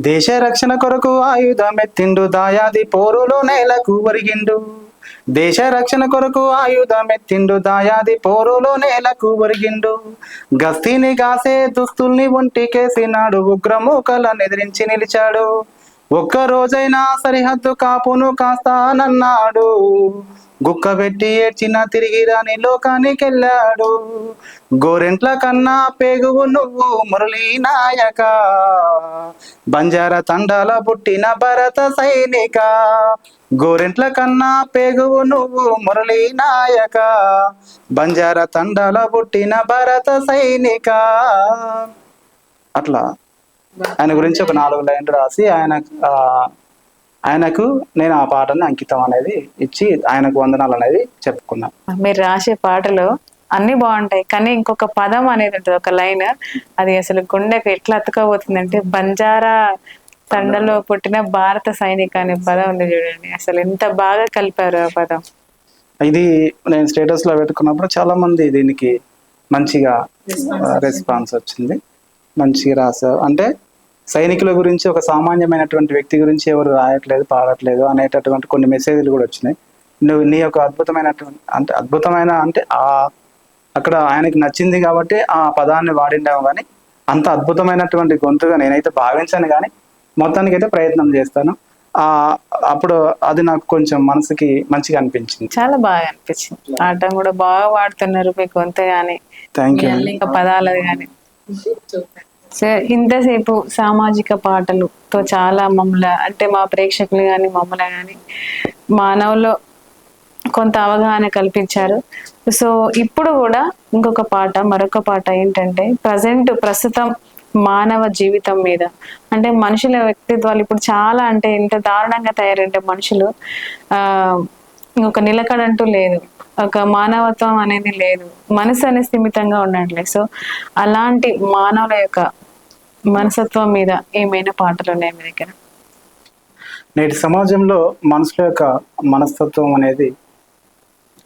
దేశ రక్షణ కొరకు ఆయుధమెత్తిండు దాయాది పోరులో నేలకు ఒరిగిండు. దేశ రక్షణ కొరకు ఆయుధమెత్తిండు దాయాది పోరులో నేలకు ఒరిగిండు. గస్తీని గాసే దుస్తుల్ని ఒంటికేసినాడు ఉగ్రమూకల నిద్రించి నిలిచాడు. ఒక్క రోజైనా సరిహద్దు కాపును కాస్తానన్నాడు గుక్క పెట్టి ఏడ్చిన తిరిగి రాని లోకానికి వెళ్ళాడు గోరెంట్ల కన్నా పేగువు నువ్వు మురళీ నాయక బంజార తండాల పుట్టిన భరత సైనిక. గోరెంట్ల కన్నా పేగువు నువ్వు మురళీ నాయక బంజార తండాల పుట్టిన భరత సైనిక. అట్లా. ఆయన గురించి ఒక నాలుగు లైన్లు రాసి ఆయన ఆయనకు నేను ఆ పాటని అంకితం అనేది ఇచ్చి ఆయనకు వందనాలు అనేది చెప్పుకున్నాను మీరు రాసే పాటలు అన్ని బాగుంటాయి కానీ ఇంకొక పదం అనేది ఉంటుంది ఒక లైన్. అది అసలు గుండెకు ఎట్లా అతుకపోతుందంటే బంజారా తండలో పుట్టిన భారత సైనిక అనే పదం ఉంది చూడండి. అసలు ఎంత బాగా కలిపారు ఆ పదం. ఇది నేను స్టేటస్లో పెట్టుకున్నప్పుడు చాలా మంది దీనికి మంచిగా రెస్పాన్స్ వచ్చింది. మంచిగా రాశారు. అంటే సైనికుల గురించి ఒక సామాన్యమైనటువంటి వ్యక్తి గురించి ఎవరు రాయట్లేదు పాడట్లేదు అనేటటువంటి కొన్ని మెసేజ్లు కూడా వచ్చినాయి. నువ్వు నీ యొక్క అద్భుతమైనటువంటి అంటే అద్భుతమైన అంటే ఆ అక్కడ ఆయనకి నచ్చింది కాబట్టి ఆ పదాన్ని వాడిండాము కానీ అంత అద్భుతమైనటువంటి గొంతుగా నేనైతే భావించాను కానీ మొత్తానికి అయితే ప్రయత్నం చేస్తాను. ఆ అప్పుడు అది నాకు కొంచెం మనసుకి మంచిగా అనిపించింది. చాలా బాగా అనిపించింది. ఆట కూడా బాగా వాడుతున్నారు మీ గొంతు కానీ థ్యాంక్ యూ ఇంకా పదాలది కానీ. ఇంతసేపు సామాజిక పాటలుతో చాలా మమ్మల్ని అంటే మా ప్రేక్షకులు కానీ మమ్మల్ని కానీ మానవులో కొంత అవగాహన కల్పించారు. సో ఇప్పుడు కూడా ఇంకొక పాట మరొక పాట ఏంటంటే ప్రజెంట్ ప్రస్తుతం మానవ జీవితం మీద. అంటే మనుషుల వ్యక్తిత్వాలు ఇప్పుడు చాలా అంటే ఇంత దారుణంగా తయారంటే మనుషులు ఆ ఇంకొక నిలకడంటూ లేదు. ఒక మానవత్వం అనేది లేదు. మనసు అనేది స్థిమితంగా ఉండట్లే సో అలాంటి మానవుల యొక్క మనసత్వం మీద ఏమైనా పాటలు ఉన్నాయి మీ దగ్గర? నేటి సమాజంలో మనుషుల యొక్క మనస్తత్వం అనేది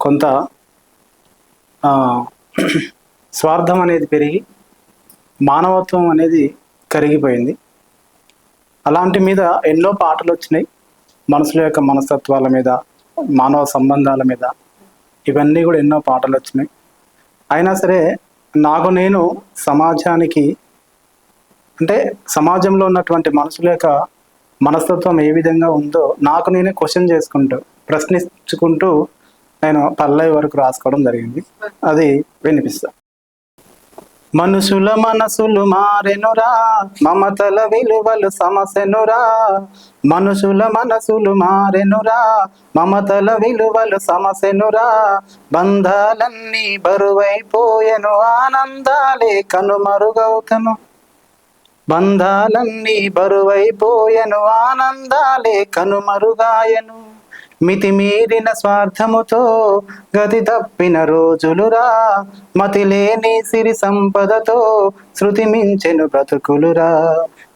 కొంత స్వార్థం అనేది పెరిగి మానవత్వం అనేది కరిగిపోయింది. అలాంటి మీద ఎన్నో పాటలు వచ్చినాయి. మనుషుల యొక్క మనస్తత్వాల మీద మానవ సంబంధాల మీద. ఇవన్నీ కూడా ఎన్నో పాటలు వచ్చినాయి. అయినా సరే నాకు నేను సమాజానికి అంటే సమాజంలో ఉన్నటువంటి మనుషుల యొక్క మనస్తత్వం ఏ విధంగా ఉందో నాకు నేనే క్వశ్చన్ చేసుకుంటూ ప్రశ్నించుకుంటూ నేను పల్లవి వరకు రాసుకోవడం జరిగింది. అది వినిపిస్తా. మనుషుల మనసులు మారెనురా మమతల విలువలు సమసెనురా. మనుషుల మనసులు మారెనురా మమతల విలువలు సమసెనురా. బంధాలన్నీ బరువైపోయెను ఆనందాలే కనుమరుగవుతను. బంధాలన్నీ బరువైపోయెను ఆనందాలే కనుమరుగాయను. మితిమీరిన స్వార్థముతో గతి తప్పిన రోజులురా. మతి లేని సిరి సంపదతో శృతి మించెను బ్రతుకులురా.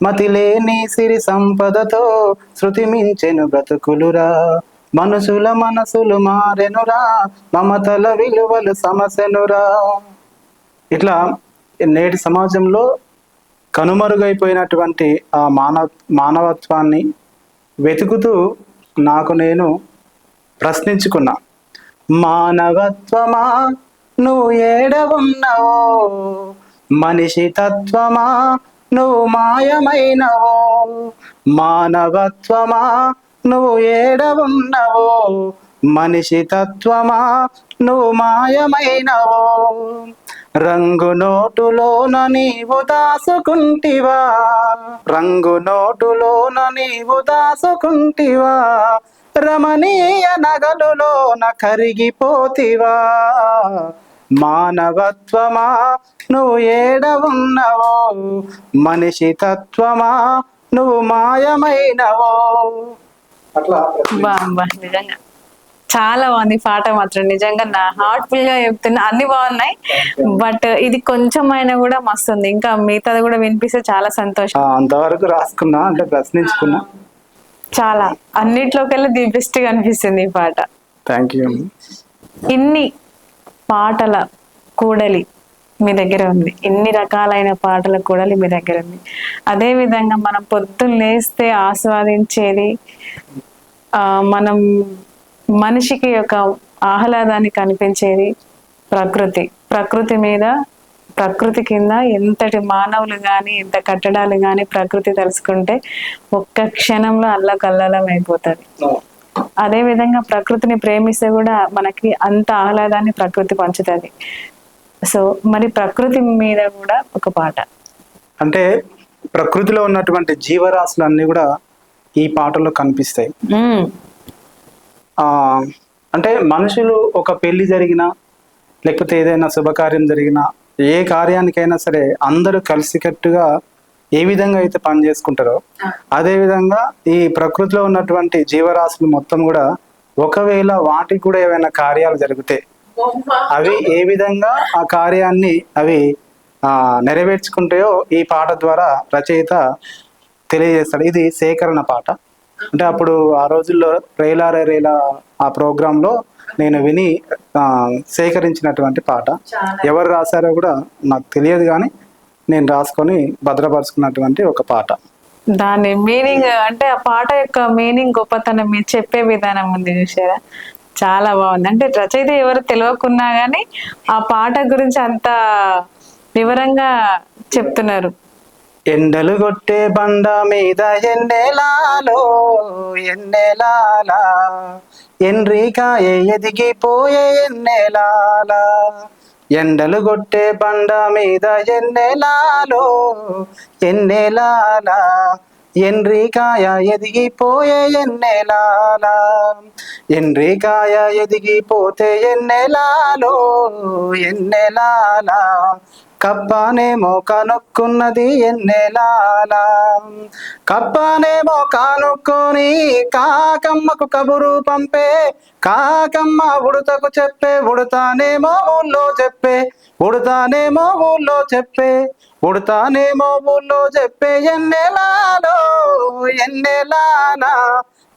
మతి లేని సిరి సంపదతో శృతి మించెను బ్రతుకులురా. మనుషుల మనసులు మారెనురా. మమతల విలువలు సమసెనురా. ఇట్లా నేటి సమాజంలో కనుమరుగైపోయినటువంటి ఆ మానవ మానవత్వాన్ని వెతుకుతూ నాకు నేను ప్రశ్నించుకున్నా. మానవత్వమా? నువ్వు ఏడ ఉన్నావో మనిషి తత్వమా? నువ్వు మాయమైనవో? మానవత్వమా? నువ్వు ఏడ ఉన్నవో మనిషి తత్వమా? నువ్వు మాయమైనవో? రంగు నోటులోన నీవు దాసుకుంటివా? రంగు నోటులోన నీవు దాసుకుంటివా? రమణీయ నగలులోన కరిగిపోతివా? మానవత్వమా? నువ్వు ఏడ ఉన్నవో? మనిషి తత్వమా? నువ్వు మాయమైనవో? అట్లా బా బా నిజంగా. చాలా బాగుంది పాట మాత్రం. నిజంగా నా హార్ట్ఫుల్గా చెప్తున్నా. అన్ని బాగున్నాయి బట్ ఇది కొంచెమైనా కూడా మస్తు ఉంది ఇంకా మిగతాది కూడా వినిపిస్తే చాలా సంతోషం. ఆ, అంతవరకు రాసుకున్నా అంటే ప్రశ్నించుకున్నా. చాలా. అన్నిట్లోకెళ్ళి ది బెస్ట్గా అనిపిస్తుంది ఈ పాట. థ్యాంక్ యూ ఇన్ని పాటల కూడలి మీ దగ్గర ఉంది. ఇన్ని రకాలైన పాటల కూడా మీ దగ్గర ఉంది. అదే విధంగా మనం పొద్దున్న లేస్తే ఆస్వాదించేది ఆ మనం మనిషికి ఒక ఆహ్లాదాన్ని కనిపించేది ప్రకృతి. ప్రకృతి మీద ప్రకృతి కింద ఎంతటి మానవులు కానీ ఎంత కట్టడాలు కానీ ప్రకృతి తలుసుకుంటే ఒక్క క్షణంలో అల్లకల్లోలం అయిపోతుంది అదే విధంగా ప్రకృతిని ప్రేమిస్తే కూడా మనకి అంత ఆహ్లాదాన్ని ప్రకృతి పంచుతుంది. సో మరి ప్రకృతి మీద కూడా ఒక పాట. అంటే ప్రకృతిలో ఉన్నటువంటి జీవరాశులన్నీ కూడా ఈ పాటలో కనిపిస్తాయి. అంటే మనుషులు ఒక పెళ్ళి జరిగినా లేకపోతే ఏదైనా శుభకార్యం జరిగినా ఏ కార్యానికైనా సరే అందరూ కలిసికట్టుగా ఏ విధంగా అయితే పని చేసుకుంటారో అదే విధంగా ఈ ప్రకృతిలో ఉన్నటువంటి జీవరాశులు మొత్తం కూడా ఒకవేళ వాటికి కూడా ఏమైనా కార్యాలు జరిగితే అవి ఏ విధంగా ఆ కార్యాన్ని అవి ఆ నెరవేర్చుకుంటాయో ఈ పాట ద్వారా రచయిత తెలియజేస్తాడు. ఇది సేకరణ పాట. అంటే అప్పుడు ఆ రోజుల్లో రేలారే రేలా ఆ ప్రోగ్రామ్లో నేను విని ఆ, సేకరించినటువంటి పాట. ఎవరు రాశారో కూడా నాకు తెలియదు కానీ నేను రాసుకొని భద్రపరుచుకున్నటువంటి ఒక పాట. దాని మీనింగ్ అంటే ఆ పాట యొక్క మీనింగ్ గొప్పతనం మీరు చెప్పే విధానం ఉంది చూసారా చాలా బాగుంది. అంటే రచయిత ఎవరు తెలియకున్నా గానీ ఆ పాట గురించి అంత వివరంగా చెప్తున్నారు. ఎండలు కొట్టే బండ మీద ఎన్నెలాలో ఎన్నెలాలా? ఎండ్రికాయ ఎదిగిపోయే ఎన్నెలాల? ఎండలు కొట్టే బండ మీద ఎన్నెలాలో ఎన్నెలాల? ఎన్రికాయ ఎదిగిపోయే ఎన్నెలాల? ఎన్రికాయ ఎదిగిపోతే ఎన్నెలాలో ఎన్నెలాల? కబ్బానేమో కనుక్కున్నది ఎన్నెలాల కబ్బానేమో కానుక్కొని కాకమ్మకు కబురు పంపే కాకమ్మ ఉడతకు చెప్పే ఉడతానేమో ఊళ్ళో చెప్పే ఉడతానేమో ఊళ్ళో చెప్పే ఉడతానేమో ఊళ్ళో చెప్పే ఎన్నెలాలో ఎన్నెలానా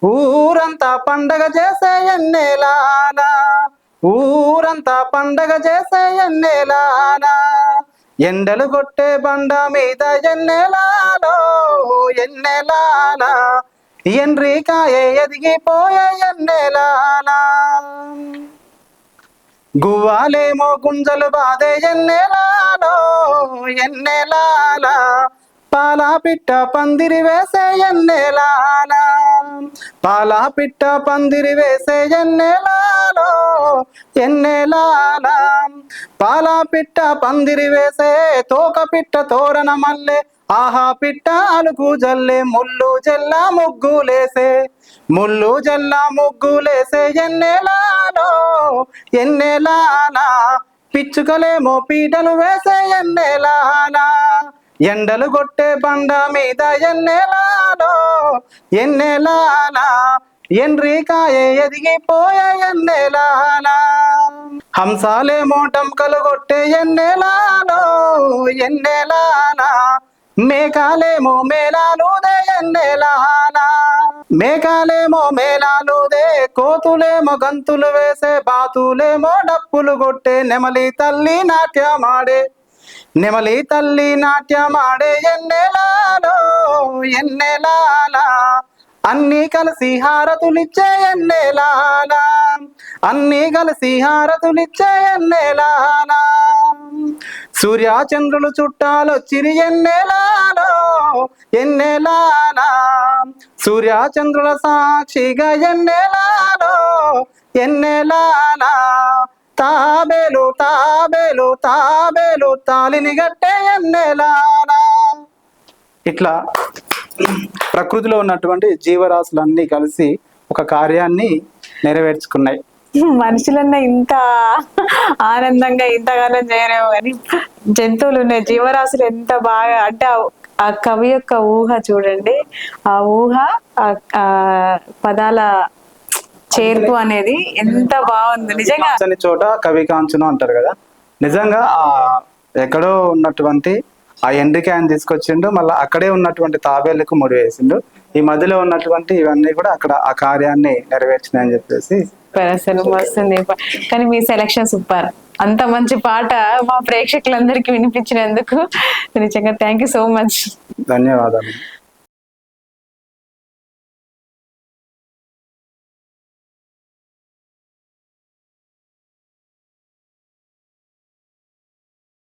ఊరంతా పండగ చేసే ఎన్నెలానా ఊరంతా పండగ చేసే ఎన్నెలానా ఎండలు కొట్టే బండ మీద ఎన్నెలాలో ఎన్నెలానా ఎండ్రికాయ ఎదిగిపోయే ఎన్నెలానా గువ్వాలేమో గుంజలు బాధే ఎన్నెలాలో ఎన్నెలాలా? పాలా పిట్ట పందిరి వేసే ఎన్నెలాలా పాలా పిట్ట పందిరి వేసే ఎన్నెలాలో ఎన్నెలాలా పాలా పిట్ట పందిరి వేసే తోక పిట్ట తోరణ మల్లె ఆహా పిట్ట అలుగు జల్లే ముళ్ళు జల్ల ముగ్గులేసే ముళ్ళు జల్ల ముగ్గులేసే ఎన్నెలాలో ఎన్నెలాలా పిచ్చుకలేమో పీటలు వేసే ఎన్నెలానా ఎండలు కొట్టే బండ మీద ఎన్నెలాలో ఎన్నెలాలా? ఎండ్రికాయ ఎదిగిపోయే ఎన్నెలాలా? హంసాలేమో మోటం కొట్టే ఎన్నెలాలో ఎన్నెలాలా? మేకాలేమో మేలాలుదే ఎన్నెలాలా? మేకాలేమో మేలాలుదే కోతులేమో గంతులు వేసే బాతులేమో డప్పులు కొట్టే నెమలి తల్లి నాట్యమాడే నెమలి తల్లి నాట్యమాడే ఎన్నెలాలో ఎన్నెలాలా? అన్నీ కలిసి హారతులిచ్చే ఎన్నెలాలా? అన్నీ కలిసి హారతులిచ్చే ఎన్నెలాలా? సూర్యచంద్రులు చుట్టాలొచ్చిరి ఎన్నెలాలో ఎన్నెలాలా? సూర్యచంద్రుల సాక్షిగా ఎన్నెలాలో ఎన్నెలాలా? తాబేలు తాబేలు తాబేలు తాలిని గట్టే ఎన్నెలాలా ఇట్లా ప్రకృతిలో ఉన్నటువంటి జీవరాశులన్నీ కలిసి ఒక కార్యాన్ని నెరవేర్చుకున్నాయి. మనుషులన్నా ఇంత ఆనందంగా ఇంతగానం చేయలేము కానీ జంతువులు ఉన్నాయి. జీవరాశులు ఎంత బాగా అంటే ఆ- కవి యొక్క ఊహ చూడండి. ఆ ఊహ ఆ పదాల చేర్పు అనేది ఎంత బాగుంది. నిజంగా చోట కవి కాంచును అంటారు కదా. నిజంగా ఆ ఎక్కడో ఉన్నటువంటి ఆ ఎండ్రికి ఆయన తీసుకొచ్చిండు మళ్ళీ అక్కడే ఉన్నటువంటి తాబేళ్ళకు ముడి వేసిండు. ఈ మధ్యలో ఉన్నటువంటి ఇవన్నీ కూడా అక్కడ ఆ కార్యాన్ని నెరవేర్చినాయని చెప్పేసి సూపర్ అసలు వస్తుంది. కానీ మీ సెలక్షన్ సూపర్ అంత మంచి పాట మా ప్రేక్షకులందరికీ వినిపించినందుకు నిజంగా థ్యాంక్ యూ సో మచ్ ధన్యవాదాలు.